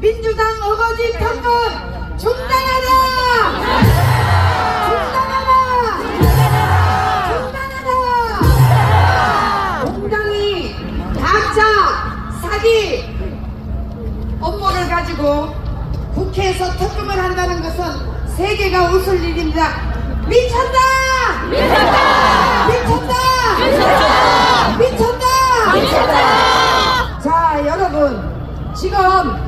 민주당 어거지 특권 중단하라! 중단하라! 중단하라! 공당이 가짜 사기 업무를 가지고 국회에서 특검을 한다는 것은 세계가 웃을 일입니다. 미쳤다! 미쳤다! 미쳤다! 미쳤다! 미쳤다! 자, 여러분, 지금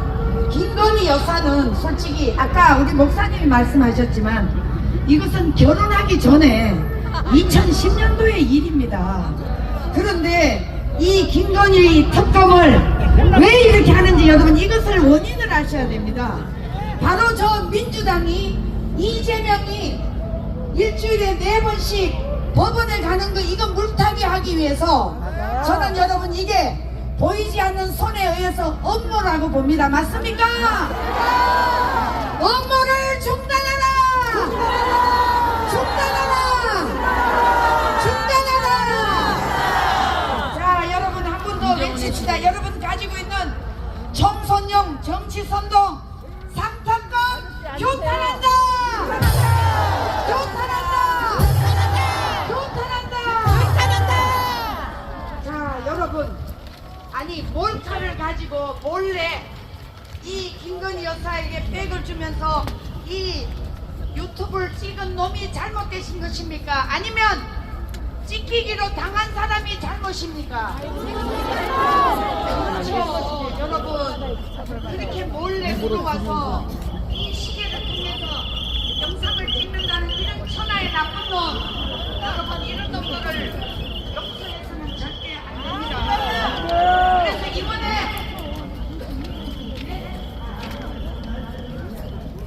김건희 여사는 솔직히 아까 우리 목사님이 말씀하셨지만 이것은 결혼하기 전에 2010년도의 일입니다. 그런데 이 김건희 특검을 왜 이렇게 하는지 여러분 이것을 원인을 아셔야 됩니다. 바로 저 민주당이 이재명이 일주일에 네 번씩 법원에 가는 거 이거 물타기 하기 위해서 저는 보이지 않는 손에 의해서 업무라고 봅니다. 맞습니까? 업무를 중단하라! 중단하라! 중단하라! 자, 여러분 한 번 더 외칩시다. 여러분 가지고 있는 청소년 정치 선동 아니 몰카를 가지고 몰래 이 김건희 여사에게 백을 주면서 이 유튜브를 찍은 놈이 잘못되신 것입니까? 아니면 찍히기로 당한 사람이 잘못입니까? 그렇죠. 여러분 그렇게 몰래 들어와서 이 시계를 통해서 영상을 찍는다는 이런 천하의 나쁜 놈 여러분 이런 놈들을 용서해서는 절대 안 됩니다. 그래서 이번에 자 그러면 여러분 몰카를 몰래 찍은 놈이 나쁩니까?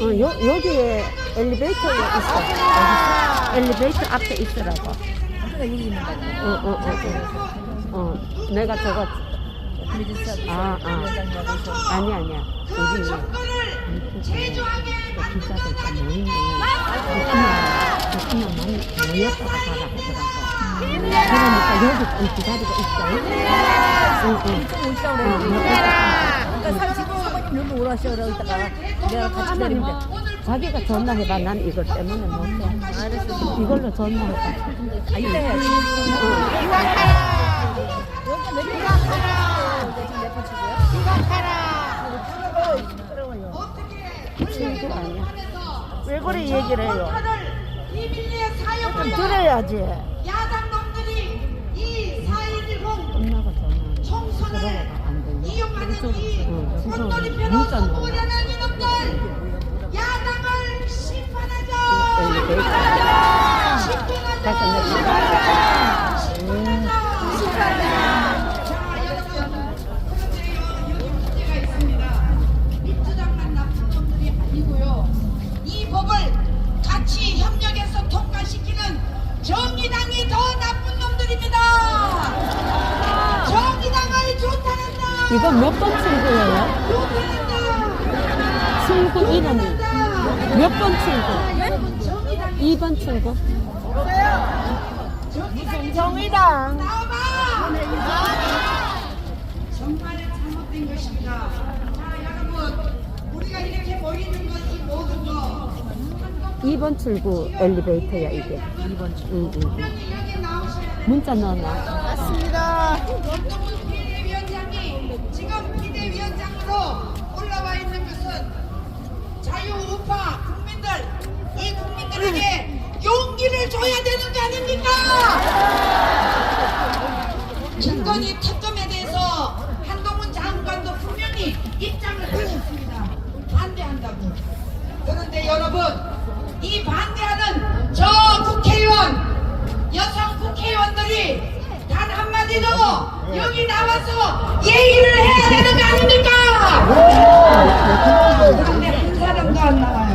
어, 여, 여기에 엘리베이터가 있어. 엘리베이터 앞에 있으라고. 아까 여기 있는 거? 어, 어, 어, 어. 어, 내가 저거, 아, 아. 아니, 아니야. 그 우리 정권을 제조하게 그 기사들 만드는 다 모이는 대통령, 대통령 모였다가 가라 하더라고. 그러니까 여기 좀 기다리고 있어. 응, 응. 어. 뭐 그러니까 사진 사모님 여기 오라시라 그러다가 내가 같이. 뭐, 자기가 전화해봐. 난 이것 때문에 못해. 알았어. 이걸로 전화해봐. 아, 이따 해야지. 여기 몇 개? 지금 몇번 치고요? 친구 아니야. 왜 그래 얘기를 해요? 들어야지. 야당 놈들이 이 4.10 엄마가 전화. 총선을 안 이용하는 이 응, 꽃놀이 진짜 표로 진짜 선거하려는 이놈들 야당을 심판하자! 엘리베이터. 심판하자 심판하자! 심판하자 자 여러분. 그런데요 여기 문제가 있습니다 민주당만 나쁜 놈들이 아니고요 이 법을 같이 협력해서 통과시키는 정의당이 더 나쁜 놈들입니다 이거 몇번 출구예요? 조탄한다 출구 이름이 몇번 출구? 여러분 정의당이 2번 출구? 정의당이 정의당. 나와봐! 정말 잘못된 것입니다. 자, 여러분, 우리가 이렇게 모이는 것, 이 모든 거, 2번 출구 엘리베이터야 이게. 2번 치. 응, 응. 분명히 여기 나오셔야 돼요. 문자 넣어놔. 맞습니다. 권동훈 비대위원장이 지금 비대위원장으로 올라와 있는 것은 자유우파 국민들, 이 국민들에게 용기를 줘야 되는 거 아닙니까? 김건희 특검에 대해서 한동훈 장관도 분명히 하셨습니다. 반대한다고. 그런데 여러분, 이 반대하는 저 국회의원, 여성 국회의원들이 단 한마디도 여기 나와서 얘기를 해야 되는 거 아닙니까? 그런데 한 사람도 안 나와요.